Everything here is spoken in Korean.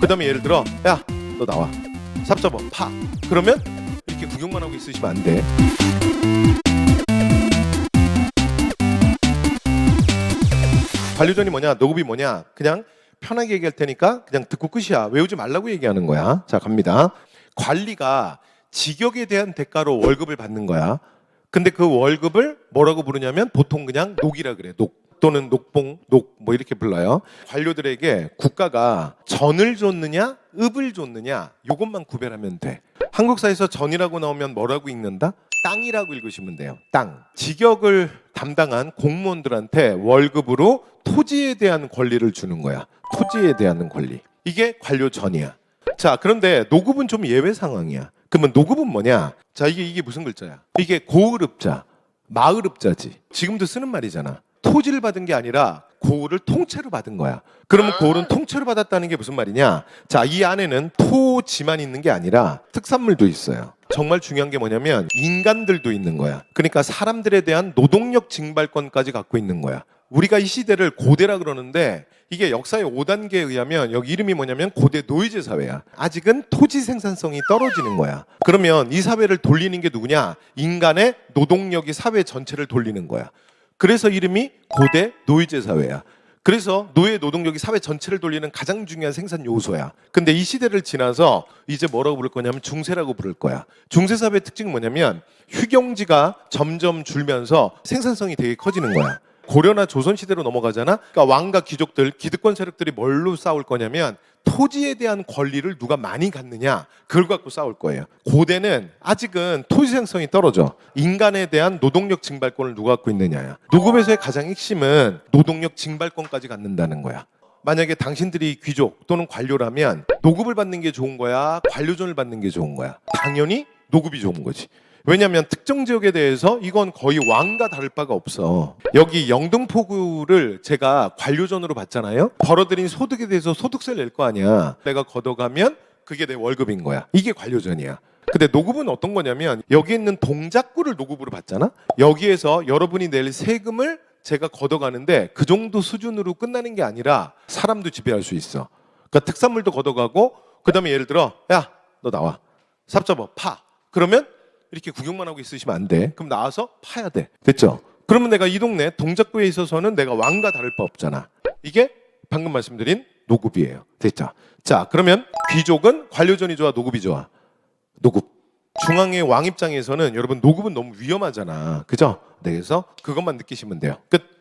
그다음에 예를 들어 야 너 나와. 삽 접어. 파. 그러면 이렇게 구경만 하고 있으시면 안 돼. 관료전이 뭐냐 노급이 뭐냐 그냥 편하게 얘기할 테니까 그냥 듣고 끝이야. 외우지 말라고 얘기하는 거야. 자 갑니다. 관리가 직역에 대한 대가로 월급을 받는 거야. 근데 그 월급을 뭐라고 부르냐면 보통 그냥 녹이라 그래 녹 또는 녹봉 녹 뭐 이렇게 불러요. 관료들에게 국가가 전을 줬느냐 읍을 줬느냐 요것만 구별하면 돼. 한국사에서 전이라고 나오면 뭐라고 읽는다? 땅이라고 읽으시면 돼요. 땅. 직역을 담당한 공무원들한테 월급으로 토지에 대한 권리를 주는 거야. 토지에 대한 권리. 이게 관료 전이야. 자 그런데 노급은 좀 예외 상황이야. 그러면 노급은 뭐냐? 자 이게 이게 무슨 글자야? 이게 고을읍자 마을읍자지. 지금도 쓰는 말이잖아 토지를 받은 게 아니라 고을을 통째로 받은 거야 그러면 고을은 통째로 받았다는 게 무슨 말이냐 자 이 안에는 토지만 있는 게 아니라 특산물도 있어요 정말 중요한 게 뭐냐면 인간들도 있는 거야 그러니까 사람들에 대한 노동력 징발권까지 갖고 있는 거야 우리가 이 시대를 고대라 그러는데 이게 역사의 5단계에 의하면 여기 이름이 뭐냐면 고대 노이즈 사회야. 아직은 토지 생산성이 떨어지는 거야. 그러면 이 사회를 돌리는 게 누구냐? 인간의 노동력이 사회 전체를 돌리는 거야. 그래서 이름이 고대 노이즈 사회야. 그래서 노예 노동력이 사회 전체를 돌리는 가장 중요한 생산 요소야. 근데 이 시대를 지나서 이제 뭐라고 부를 거냐면 중세라고 부를 거야. 중세 사회의 특징은 뭐냐면 휴경지가 점점 줄면서 생산성이 되게 커지는 거야. 고려나 조선 시대로 넘어가잖아. 그러니까 왕과 귀족들, 기득권 세력들이 뭘로 싸울 거냐면 토지에 대한 권리를 누가 많이 갖느냐 그걸 갖고 싸울 거예요. 고대는 아직은 토지 생성이 떨어져. 인간에 대한 노동력 징발권을 누가 갖고 있느냐야. 노급에서의 가장 핵심은 노동력 징발권까지 갖는다는 거야. 만약에 당신들이 귀족 또는 관료라면 노급을 받는 게 좋은 거야, 관료전을 받는 게 좋은 거야. 당연히 노급이 좋은 거지. 왜냐하면 특정 지역에 대해서 이건 거의 왕과 다를 바가 없어. 여기 영등포구를 제가 관료전으로 봤잖아요. 벌어들인 소득에 대해서 소득세를 낼 거 아니야. 내가 걷어가면 그게 내 월급인 거야. 이게 관료전이야. 근데 노급은 어떤 거냐면 여기 있는 동작구를 노급으로 받잖아. 여기에서 여러분이 낼 세금을 제가 걷어가는데 그 정도 수준으로 끝나는 게 아니라 사람도 지배할 수 있어. 그러니까 특산물도 걷어가고 그다음에 예를 들어 야 너 나와 삽 접어 파 그러면 이렇게 구경만 하고 있으시면 안 돼. 그럼 나와서 파야 돼. 됐죠? 그러면 내가 이 동네 동작구에 있어서는 내가 왕과 다를 바 없잖아. 이게 방금 말씀드린 노급이에요. 됐죠? 자, 그러면 귀족은 관료전이 좋아, 노급이 좋아? 노급. 중앙의 왕 입장에서는 여러분 노급은 너무 위험하잖아. 그죠? 네, 그래서 그것만 느끼시면 돼요. 끝.